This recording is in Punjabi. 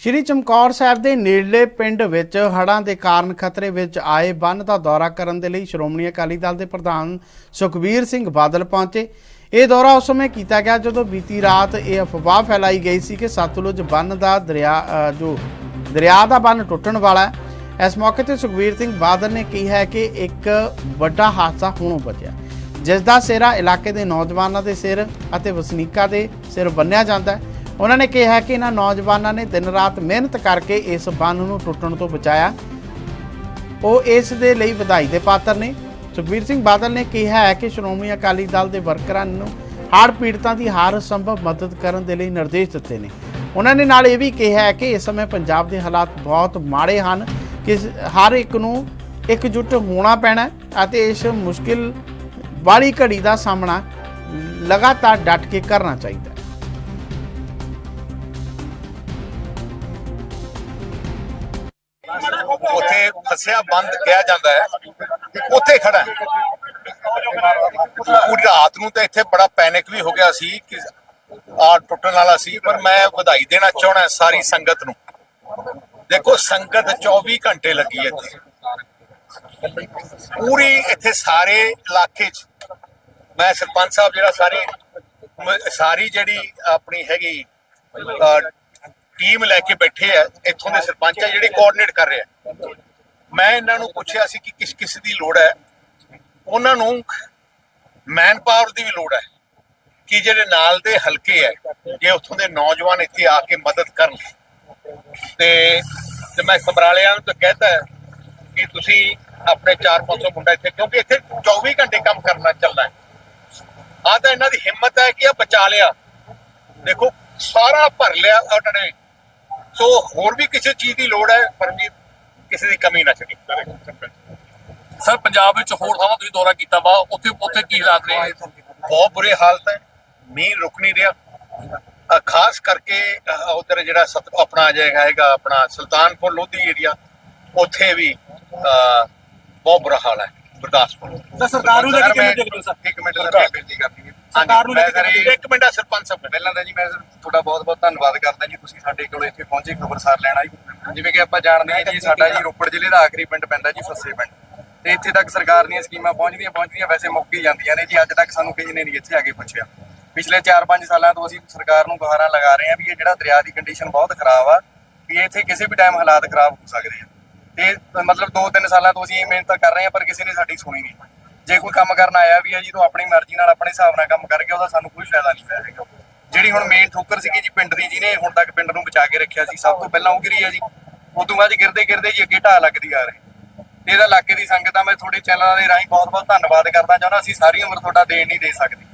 ਸ਼੍ਰੀ ਚਮਕੌਰ ਸਾਹਿਬ ਦੇ ਨੇੜਲੇ ਪਿੰਡ ਵਿੱਚ ਹੜ੍ਹਾਂ ਦੇ ਕਾਰਨ ਖਤਰੇ ਵਿੱਚ ਆਏ ਬੰਨ ਦਾ ਦੌਰਾ ਕਰਨ ਦੇ ਲਈ ਸ਼੍ਰੋਮਣੀ ਅਕਾਲੀ ਦਲ ਦੇ ਪ੍ਰਧਾਨ ਸੁਖਬੀਰ ਸਿੰਘ ਬਾਦਲ ਪਹੁੰਚੇ। ਇਹ ਦੌਰਾ ਉਸ ਸਮੇਂ ਕੀਤਾ ਗਿਆ ਜਦੋਂ ਬੀਤੀ ਰਾਤ ਇਹ ਅਫਵਾਹ ਫੈਲਾਈ ਗਈ ਸੀ ਕਿ ਸਤਲੁਜ ਬੰਨ ਦਾ ਦਰਿਆ ਜੋ ਦਰਿਆ ਦਾ ਬੰਨ ਟੁੱਟਣ ਵਾਲਾ ਹੈ, ਇਸ ਮੌਕੇ ਤੇ ਸੁਖਬੀਰ ਸਿੰਘ ਬਾਦਲ ਨੇ ਕਿਹਾ ਕਿ ਇੱਕ ਵੱਡਾ ਹਾਦਸਾ ਹੋਣੋਂ ਬਚਿਆ। ਜਿਸ ਦਾ ਸਿਹਰਾ ਇਲਾਕੇ ਦੇ ਨੌਜਵਾਨਾਂ ਦੇ ਸਿਰ ਅਤੇ ਵਸਨੀਕਾਂ ਦੇ ਸਿਰ ਬੰਨਿਆ ਜਾਂਦਾ ਹੈ। ਉਹਨਾਂ ਨੇ ਕਿਹਾ ਕਿ ਇਹਨਾਂ ਨੌਜਵਾਨਾਂ ਨੇ ਦਿਨ ਰਾਤ ਮਿਹਨਤ ਕਰਕੇ ਇਸ ਬੰਨ ਨੂੰ ਟੁੱਟਣ ਤੋਂ ਬਚਾਇਆ। ਉਹ ਇਸ ਦੇ ਲਈ ਵਧਾਈ ਦੇ ਪਾਤਰ ਨੇ। ਸੁਖਬੀਰ ਸਿੰਘ ਬਾਦਲ ਨੇ ਕਿਹਾ ਹੈ ਕਿ ਸ਼੍ਰੋਮਣੀ ਅਕਾਲੀ ਦਲ ਦੇ ਵਰਕਰਾਂ ਨੂੰ ਹੜ੍ਹ ਪੀੜਤਾਂ ਦੀ ਹਰ ਸੰਭਵ ਮਦਦ ਕਰਨ ਦੇ ਲਈ ਨਿਰਦੇਸ਼ ਦਿੱਤੇ ਨੇ। ਉਹਨਾਂ ਨੇ ਨਾਲ ਇਹ ਵੀ ਕਿਹਾ ਹੈ ਕਿ ਇਸ ਸਮੇਂ ਪੰਜਾਬ ਦੇ ਹਾਲਾਤ ਬਹੁਤ ਮਾੜੇ ਹਨ। ਕਿ ਹਰ ਇੱਕ ਨੂੰ ਇਕਜੁੱਟ ਹੋਣਾ ਪੈਣਾ ਅਤੇ ਇਸ ਮੁਸ਼ਕਿਲ ਵਾਲੀ ਘੜੀ ਦਾ ਸਾਹਮਣਾ ਲਗਾਤਾਰ ਡਟ ਕੇ ਕਰਨਾ ਚਾਹੀਦਾ ਉੱਥੇ ਫਸਿਆ, ਬੰਦ ਕਿਹਾ ਜਾਂਦਾ ਹੈ। ਉੱਥੇ ਖੜਾ ਹੈ। ਪੂਰੀ ਰਾਤ ਨੂੰ ਤਾਂ ਇੱਥੇ ਬੜਾ ਪੈਨਿਕ ਵੀ ਹੋ ਗਿਆ ਸੀ ਕਿ ਆ ਟੁੱਟਣ ਵਾਲਾ ਸੀ, ਪਰ ਮੈਂ ਵਧਾਈ ਦੇਣਾ ਚਾਹਣਾ ਸਾਰੀ ਸੰਗਤ ਨੂੰ। ਦੇਖੋ, ਸੰਗਤ 24 ਘੰਟੇ ਲੱਗੀ ਹੈ ਪੂਰੀ ਇੱਥੇ ਸਾਰੇ ਇਲਾਕੇ 'ਚ ਮੈਂ ਸਰਪੰਚ ਸਾਹਿਬ ਜਿਹੜਾ ਸਾਰੀ ਸਾਰੀ ਜਿਹੜੀ ਆਪਣੀ ਹੈਗੀ ਟੀਮ ਲੈ ਕੇ ਬੈਠੇ ਆ, ਇੱਥੋਂ ਦੇ ਸਰਪੰਚ ਆ, ਜਿਹੜੇ ਕੋਆਰਡੀਨੇਟ ਕਰ ਰਹੇ ਆ। ਮੈਂ ਇਹਨਾਂ ਨੂੰ ਪੁੱਛਿਆ ਸੀ ਕਿ ਕਿਸ ਕਿਸ ਦੀ ਲੋੜ ਹੈ। ਉਹਨਾਂ ਨੂੰ ਮੈਨ ਪਾਵਰ ਦੀ ਵੀ ਲੋੜ ਹੈ ਕਿ ਜਿਹੜੇ ਨਾਲ ਦੇ ਹਲਕੇ ਹੈ ਜੇ ਉੱਥੋਂ ਦੇ ਨੌਜਵਾਨ ਇੱਥੇ ਆ ਕੇ ਮਦਦ ਕਰਨ। ਤੇ ਤੇ ਮੈਂ ਸਮਰਾਲਿਆਂ ਨੂੰ ਤਾਂ ਕਹਿੰਦਾ ਕਿ ਤੁਸੀਂ ਆਪਣੇ 4-500 ਮੁੰਡਾ ਇੱਥੇ, ਕਿਉਂਕਿ ਇੱਥੇ 24 ਘੰਟੇ ਕੰਮ ਕਰਨਾ ਚੱਲਣਾ ਹੈ। ਆ ਤਾਂ ਇਹਨਾਂ ਦੀ ਹਿੰਮਤ ਹੈ ਕਿ ਆ ਬਚਾ ਲਿਆ। ਦੇਖੋ, ਸਾਰਾ ਭਰ ਲਿਆ ਉਹਨਾਂ ਨੇ। ਸੋ ਹੋਰ ਵੀ ਕਿਸੇ ਚੀਜ਼ ਦੀ ਲੋੜ ਹੈ ਪਰ ਵੀ ਕਿਸੇ ਦੀ ਕਮੀ ਨਾ ਛੱਡੀ। ਸਰ ਪੰਜਾਬ ਵਿੱਚ ਹੋਰ ਥਾਵਾਂ ਤੁਸੀਂ ਦੌਰਾ ਕੀਤਾ ਵਾ ਉੱਥੇ ਉੱਥੇ ਕੀ ਹਾਲਾਤ ਨੇ? ਬਹੁਤ ਬੁਰੇ ਹਾਲਤ ਹੈ ਮੀਂਹ ਰੁਕ ਨਹੀਂ ਰਿਹਾ। ਖਾਸ ਕਰਕੇ ਉਧਰ ਜਿਹੜਾ ਸਤ ਆਪਣਾ ਜਾਏਗਾ ਹੈਗਾ ਆਪਣਾ ਸੁਲਤਾਨਪੁਰ ਲੋਧੀ ਏਰੀਆ ਉੱਥੇ ਵੀ ਬਹੁਤ ਬੁਰਾ ਹਾਲ ਹੈ ਗੁਰਦਾਸਪੁਰ। ਤਾਂ ਸਰਕਾਰ ਨੂੰ ਲੈ ਕੇ ਕਿਵੇਂ ਦੇਖਦੇ ਹੋ ਸਰ? ਇੱਕ ਮਿੰਟ ਸਰ ਬੇਨਤੀ ਸਰਕਾਰ ਨੂੰ ਇੱਕ ਮਿੰਟ ਆ ਸਰਪੰਚ ਸਾਹਿਬ ਪਹਿਲਾਂ ਤਾਂ ਜੀ ਮੈਂ ਤੁਹਾਡਾ ਬਹੁਤ-ਬਹੁਤ ਧੰਨਵਾਦ ਕਰਦਾ ਜੀ ਤੁਸੀਂ ਸਾਡੇ ਕੋਲ ਇੱਥੇ ਪਹੁੰਚੇ ਖਬਰਸਾਰ ਲੈਣ ਆਈ ਜਿਵੇਂ ਕਿ ਆਪਾਂ ਜਾਣਦੇ ਹਾਂ ਜੀ ਸਾਡਾ ਜੀ ਰੋਪੜ ਜ਼ਿਲ੍ਹੇ ਦਾ ਆਖਰੀ ਪਿੰਡ ਪੈਂਦਾ ਜੀ ਫੱਸੇ ਪਿੰਡ। ਤੇ ਇੱਥੇ ਤੱਕ ਸਰਕਾਰ ਦੀਆਂ ਸਕੀਮਾਂ ਪਹੁੰਚਦੀਆਂ ਪਹੁੰਚਦੀਆਂ ਵੈਸੇ ਮੁੱਕ ਹੀ ਜਾਂਦੀਆਂ ਨੇ ਜੀ ਅੱਜ ਤੱਕ ਸਾਨੂੰ ਕਿਸੇ ਨੇ ਨਹੀਂ ਇੱਥੇ ਆ ਕੇ ਪੁੱਛਿਆ। ਪਿਛਲੇ 4-5 ਸਾਲਾਂ ਤੋਂ ਅਸੀਂ ਸਰਕਾਰ ਨੂੰ ਗੁਹਾਰਾਂ ਲਗਾ ਰਹੇ ਹਾਂ ਵੀ ਇਹ ਜਿਹੜਾ ਦਰਿਆ ਦੀ ਕੰਡੀਸ਼ਨ ਬਹੁਤ ਖਰਾਬ ਆ ਵੀ ਇੱਥੇ ਕਿਸੇ ਵੀ ਟਾਈਮ ਹਾਲਾਤ ਖਰਾਬ ਹੋ ਸਕਦੇ ਆ। ਤੇ ਮਤਲਬ 2-3 ਸਾਲਾਂ ਤੋਂ ਅਸੀਂ ਇਹ ਮਿਹਨਤ ਕਰ ਰਹੇ ਹਾਂ ਪਰ ਕਿਸੇ ਨੇ ਸਾਡੀ ਸੁਣੀ ਨਹੀਂ। ਜੇ ਕੋਈ ਕੰਮ ਕਰਨ ਆਇਆ ਵੀ ਹੈ ਜੀ, ਤਾਂ ਆਪਣੀ ਮਰਜ਼ੀ ਨਾਲ ਆਪਣੇ ਹਿਸਾਬ ਨਾਲ ਕੰਮ ਕਰਕੇ ਉਹਦਾ ਸਾਨੂੰ ਕੋਈ ਫਾਇਦਾ ਨਹੀਂ ਹੋਇਆ ਹੈਗਾ। ਜਿਹੜੀ ਹੁਣ ਮੇਨ ਠੋਕਰ ਸੀਗੀ ਜੀ ਪਿੰਡ ਦੀ, ਜਿਹਨੇ ਹੁਣ ਤੱਕ ਪਿੰਡ ਨੂੰ ਬਚਾ ਕੇ ਰੱਖਿਆ ਸੀ, ਸਭ ਤੋਂ ਪਹਿਲਾਂ ਉਹ ਗਿਰੀ ਹੈ ਜੀ? ਉਦੋਂ ਬਾਅਦ ਗਿਰਦੇ ਗਿਰਦੇ ਜੀ ਅੱਗੇ ਢਾਹ ਲੱਗਦੀ ਆ ਰਹੀ। ਤੇ ਇਹਦਾ ਇਲਾਕੇ ਦੀ ਸੰਗਤ ਆ, ਮੈਂ ਤੁਹਾਡੇ ਚੈਨਲਾਂ ਦੇ ਰਾਹੀਂ ਬਹੁਤ ਬਹੁਤ ਧੰਨਵਾਦ ਕਰਦਾ ਚਾਹੁੰਦਾ, ਅਸੀਂ ਸਾਰੀ ਉਮਰ ਤੁਹਾਡਾ ਦੇਣ ਨਹੀਂ ਦੇ ਸਕਦੇ।